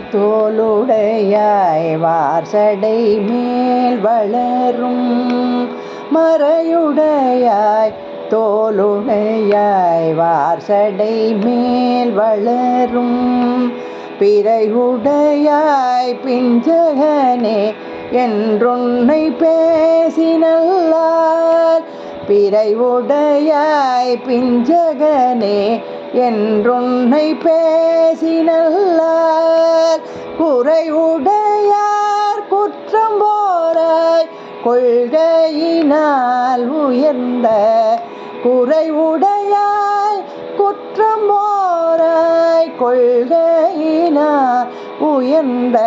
மறையுடையாய் தோளுடையாய் வார்சடை மேல் வளரும். மறையுடையாய் தோளுடையாய் வார்சடை மேல் வளரும். பிறையுடையாய் பிஞ்சகனே என்றொன்னை பேசினல்லார். பிறையுடையாய் பிஞ்சகனே என்றொன்னை பேசினல்லார். குறைவுடையார் குற்றம் போராய் கொள்கையினால் உயர்ந்த குறைவுடையாய் குற்றம் போராய் கொள்கையினால் உயர்ந்த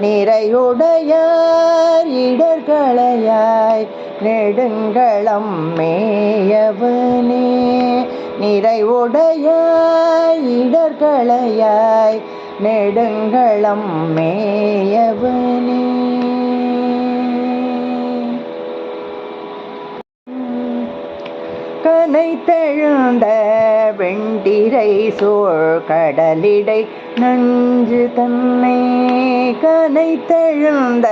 நிறையுடையார் இடர்களையாய் நெடுங்களம் மேயவனே. நிறைவுடையாய் இடர்களையாய் நெடுங்களம் மேயவனே. கனை தெழுந்த வெண்டிரை சோழ் கடலிடை நஞ்சு தன்னை கனை தெழுந்த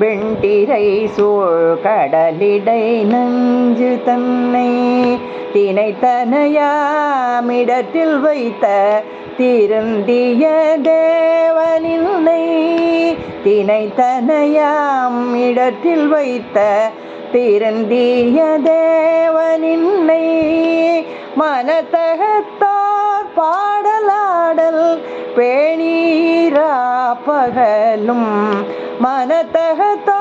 வெண்டிரை சூழ் கடலிடை நஞ்சு தன்னை தினைத்தனையாமிடத்தில் வைத்த திருந்திய தேவனின்னை தினைத்தனையாம் இடத்தில் வைத்த திருந்திய தேவனின்னை மனத்தகத்தார் பாடலாடல் பேணீரா பகலும் மனத்தகத்தா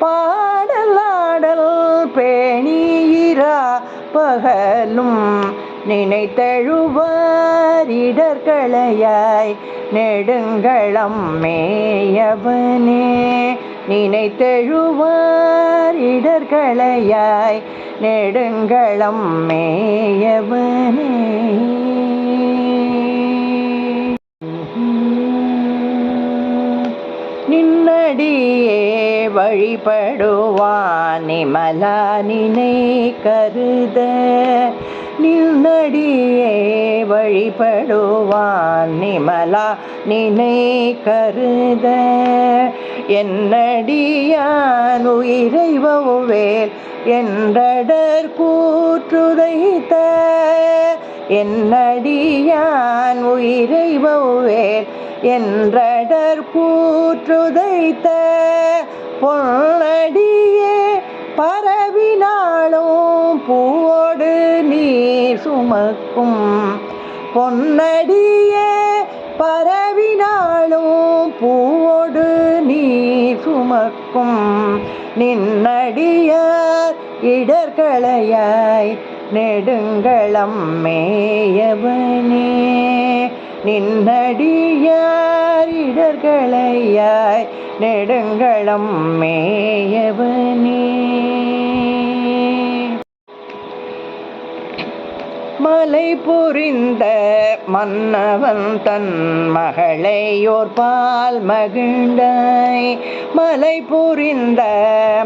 பாடலாடல் பேணியிரா பகலும் நினைத்தழுவாரிடர்களையாய் நெடுங்களம் மேயவனே நினைத்தழுவாரிடர்களையாய் நெடுங்களம் மேயவனே. அடியே வழிபடுவான் நிமலா கருத. நின்னடியே வழிபடுவான் நிமலா நினை கருத என்னடியான் உயிரை வௌவேல் என்றடர் கூற்றுதைத்த. என்னடியான் உயிரை வௌவேல் என்றடர் கூற்றுதைத்த பொன்னடியே பரவினாலும் பூவோடு நீர் சுமக்கும் பொன்னடியே பரவினாலும் பூவோடு நீர் சுமக்கும் நின்னடியார் இடர்களையாய் நெடுங்களம் மேயவனே. நின்னடியார் இடர்களையாய் நெடுங்களம் மேயவனே. மலை புரிந்த மன்னவன் தன் மகளையோர்பால் மகிழ்ந்தாய். மலை புரிந்த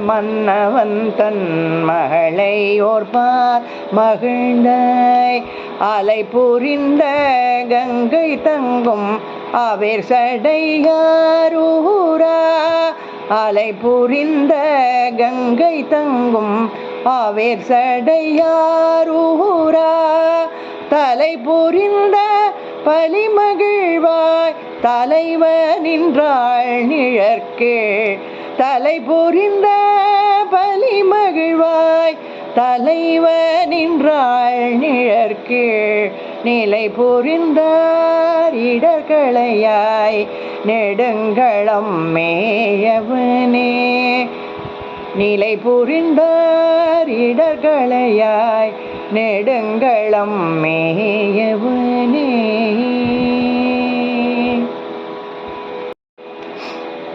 மன்னவன் தன் மகளையோர்பால் மகிழ்ந்தாய். அலை புரிந்த கங்கை தங்கும் அவர் சடையாரூரா அலை புரிந்த கங்கை தங்கும் ஆவேர் சடையாரூரா தலை புரிந்த பலிமகிழ்வாய் தலைவனின்றாள் நிழற்கீழ் தலை புரிந்த பலிமகிழ்வாய் தலைவனின்றாள் நிழற்கீழ் நிலை புரிந்தார் இடர்களையாய் நெடுங்களம் மேயவனே. நிலை புரிந்தார் இடர்களையாய் நெடுங்களம் மேயவனே.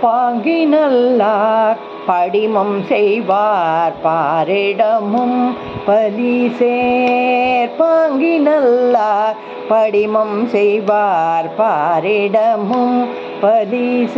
பாங்கினல்லார் படிமம் செய்வார் பாரிடமும் பலி சேர் பாங்கினல்லார் படிமம் செய்வார் பாரிடமும் பலி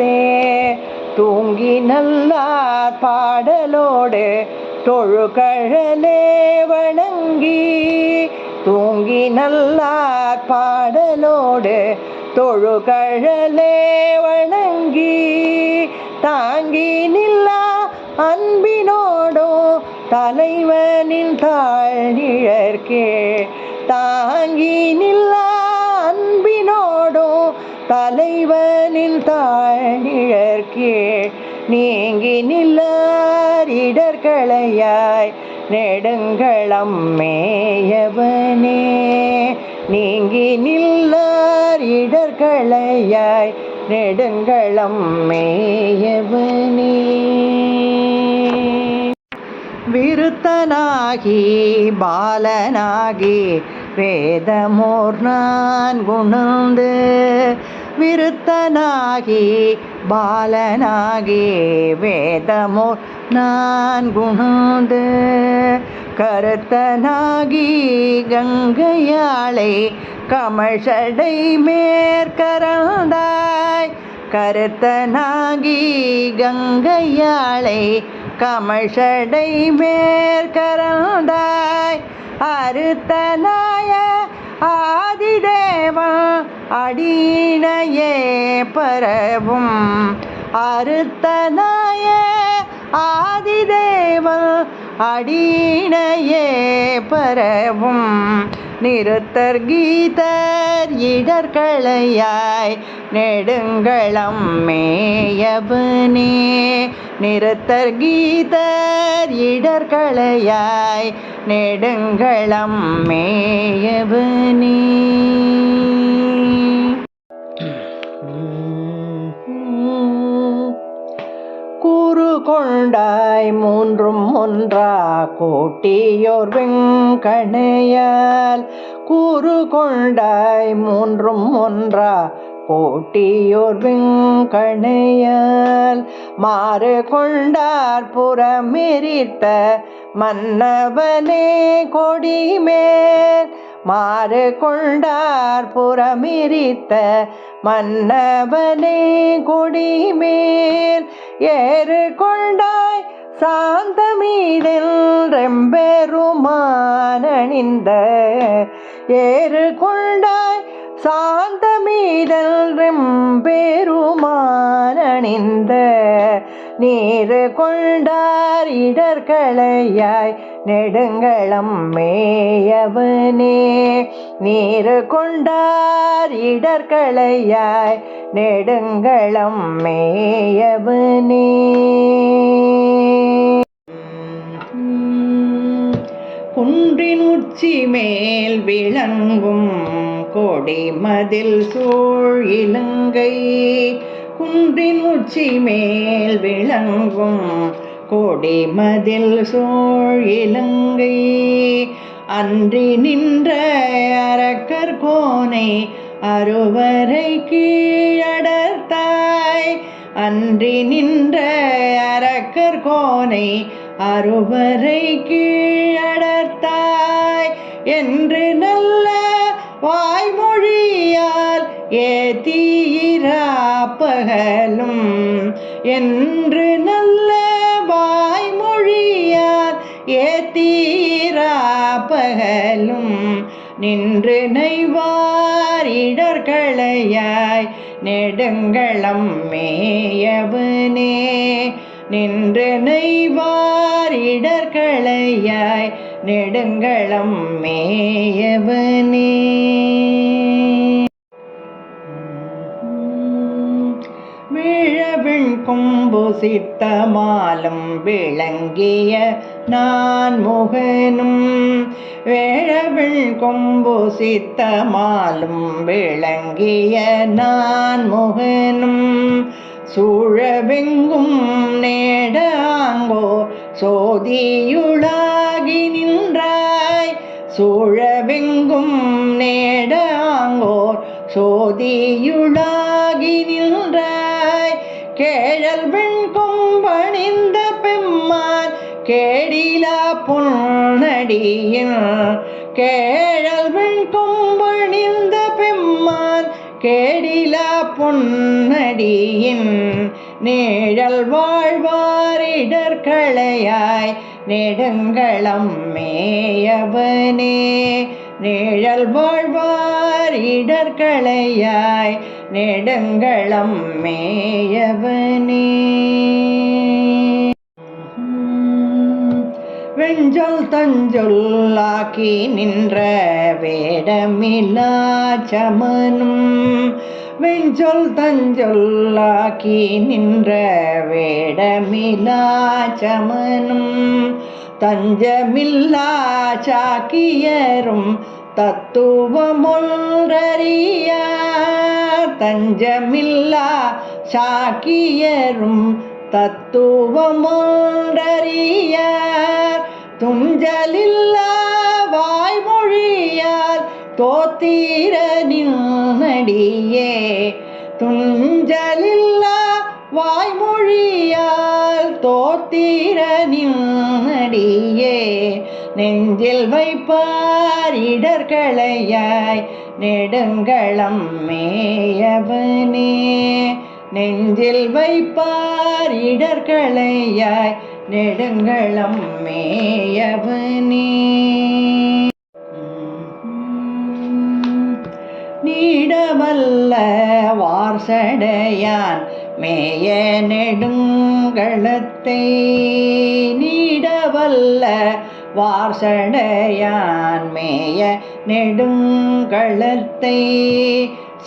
தூங்கி நல்லார் பாடலோடு தொழுகழலே வணங்கி. தூங்கி நல்லார் பாடலோடு தொழுகழலே வணங்கி. தாங்கி நில்லா அன்பினோடோ தலைவனின் தாழ்நிழற்கே. தாங்கி நில்லா அன்பினோடோ தலைவன் தலைவனின் தாழ்நிழற்கே நீங்கி நில்லாரிடர்களையாய் நெடுங்களம் மேயவனே. நீங்கி நில்லாரிடர்களையாய் நெடுங்களம் மேயவனே. விருத்தனாகி பாலனாகி வேதமோர் நான் குணந்து விருத்தனாகி பாலனாகி வேதமோ நான் குணந்து. கருத்தனாகி கங்கையாளை கமழ்ஷடை மேற்கரந்தாய் கருத்தனாகி கங்கையாளை கமழ்ஷடை மேற்கரந்தாய் அறுத்தனாய ஆ அடியினையே பரவும். அறுத்தனாய ஆதிதேவல் அடியினையே பரவும். நிறுத்தர் கீதர் இடர்களையாய் நெடுங்களம் மேயவனே. நிறுத்தர் கீதர் இடர்களையாய் நெடுங்களம் மேயவனே. கொண்டாய் மூன்றும் ஒன்றா கூட்டியோர் வெங்கணையால் கூறு கொண்டாய் மூன்றும் ஒன்றா கோட்டியோர் வெங்கணையால் மாறு கொண்டார் புறமெரித்த மன்னவனே கொடிமேல். மாறு கொண்டார் புறமிரித்த மன்னவனே கொடிமேல் ஏறு கொண்டாய் சாந்தமீதில் ரெம்பெருமானணிந்த ஏறு கொண்டாய் சாந்தமீதல் ரெம்பெருமானணிந்த நீரு கொண்டார் இடர்களையாய் நெடுங்களம் மேயவனே. நீரு கொண்டார் இடர்களையாய் நெடுங்களம் மேயவனே. குன்றின் உச்சி மேல் விளங்கும் கொடி மதில் சூழ் இலங்கை குன்றின் உச்சி மேல் விளங்கும் கொடி மதில் சோழ் இலங்கை. அன்றி நின்ற அரக்கர் கோனை அறுவரை கீழடர்த்தாய் அன்றி நின்ற அரக்கர் கோனை அறுவரை கீழடர்த்தாய் என்று நல்ல வாய்மொழியால் ஏத்திய ஏத்தீராப்பகலும் என்று நல்ல வாய்மொழியார் ஏத்தீராப்பகலும் நின்று நெய்வார் இடர்களையாய் நெடுங்களம் மேயவனே. நின்று நெய்வார் இடர்களையாய் நெடுங்களம் மேயவனே. கொம்பு சித்தமாலும் விளங்கிய நான் முகனும் வேழவில் கொம்பு சித்தமாலும் விளங்கிய நான் முகனும் சூழவெங்கும் நேடாங்கோ சோதியுளாகி நின்றாய். சூழவெங்கும் நேடாங்கோர் சோதியுளா கேடிலா கேழல் வெண் கொம்பணிந்த பெம்மான் கேடிலா பொன்னடியின் நிழல் வாழ்வாரிடர்களையாய் நெடுங்களம் மேயவனே. நிழல் வாழ்வார் இடர்களையாய் நெடுங்களம் மேயவனே. வெஞ்சொல் தஞ்சொல்லாக்கி நின்ற வேடமிலா சமனும் வெஞ்சொல் தஞ்சொல்லாக்கி நின்ற வேடமிலா சமனும் தஞ்சமில்லா சாக்கியரும் தத்துவமொன்றறியா. தஞ்சமில்லா சாக்கியரும் தத்துவமொன்ற துஞ்சலில்லா வாய்மொழியால் தோத்தீர நின்னடியே. துஞ்சலில்லா வாய்மொழியால் தோத்தீர நின்னடியே. நெஞ்சில் வைப்பார் இடர்களையாய் நெடுங்களம் மேயவனே. நெஞ்சில் வைப்பார் இடர்களையாய் நெடுங்களம் மேயவனே நீடவல்ல வார்சடையான் மேய நெடுங்களத்தை. நீடவல்ல வார்சடையான் மேய நெடுங்களத்தை.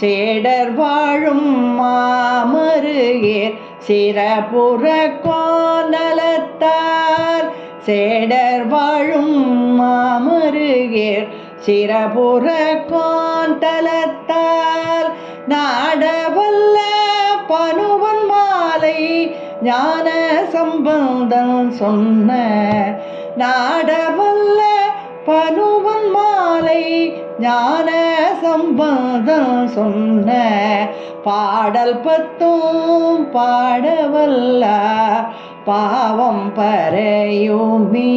சேடர் வாழும் மாமருகேர் சிறபுற கோலத்தார் சேடர் வாழும் மாமருகேர் சிறபுற கோந்தலத்தால் நாடவல்ல பனுவன் மாலை ஞான சம்பந்தம் சொன்ன நாடவல்ல பனுவன் மாலை ஞான சம்பந்தம் சொன்ன பாடல் பத்தும் பாடவல்ல பாவம் பறையுமே.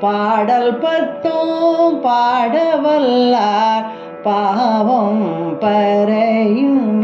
பாடல் பத்தும் பாடவல்லார் பாவம் பறையுமே.